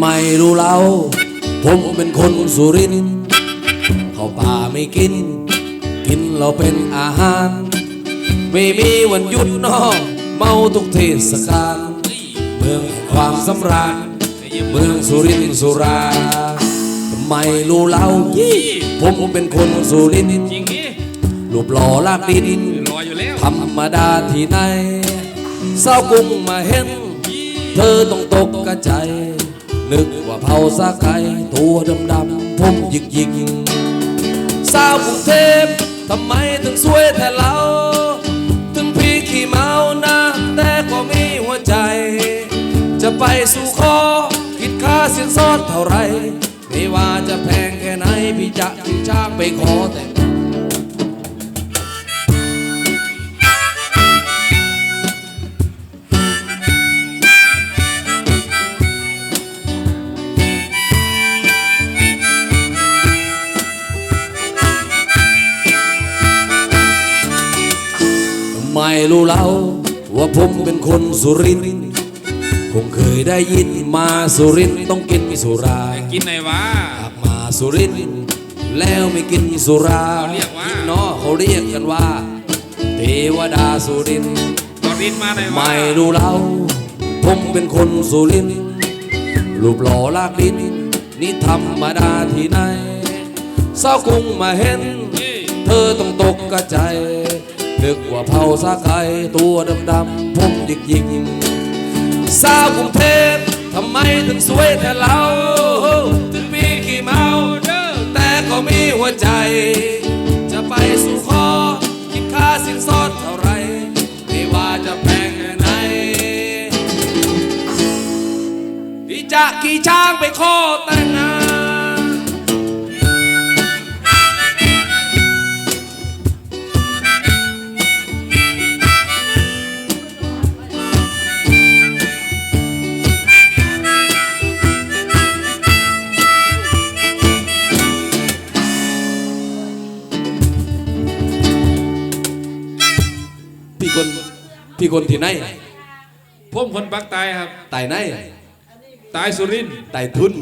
ไม่รู้เรา ผมเป็นคนสุรินทร์เข้าป่าไม่กิน กินเราเป็นอาหาร ไม่มีวันหยุดนอกเมาทุกเทศกาลเมืองแห่งความสำราญเมืองสุรินทร์สุราไม่รู้เราผมเป็นคนสุรินทร์จริงนี่รูปหล่อลากดินรออยู่แล้วธรรมดาที่ไหนเศร้ากุ้งมาเห็น เธอต้องตกกระใจ นึกว่าเผาสาไก่ตัวดำๆผมหยิกยิกสาวกรุงเทพทำไมถึงสวยแท้เรา ถึงพี่ขี้เมาหนะแต่ก็มีหัวใจ จะไปสู่ขอคิดค่าสินสอดเท่าไร ไม่ว่าจะแพงแค่ไหนพี่จะทิ้งช้างไปขอแต่ ไม่รู้เล่าว่าผมเป็นคนสุรินทร์คงเคยได้ยินมาสุรินทร์ต้องกินสุรากินไหนวะหากมาสุรินทร์แล้วไม่กินสุราเขาเรียกว่าเนาะเขาเรียกกันว่า เทวดาสุรินทร์ตอนรินมาไหนวะไม่รู้เล่าผมเป็นคนสุรินทร์รูปหล่อลากดินนี่ธรรมดาที่ไหนเศร้ากรุงมาเห็นนี่เธอต้องตกกระใจ นึกว่าเผาสาไก่ตัวดำๆผมหยิกยิกสาวกรุงเทพทำไมถึงสวยแต่เราถึงมีขี้เมาแต่ก็มีหัวใจ จะไปสู่ขอคิดค่าสินสอดเท่าไรไม่ว่าจะแพงแค่ไหนพี่จะขี่ช้างไปขอแต่งงาน พี่คนพี่คนที่ไหนผมคนปักตายครับ ตายไหนตายสุรินตายทุน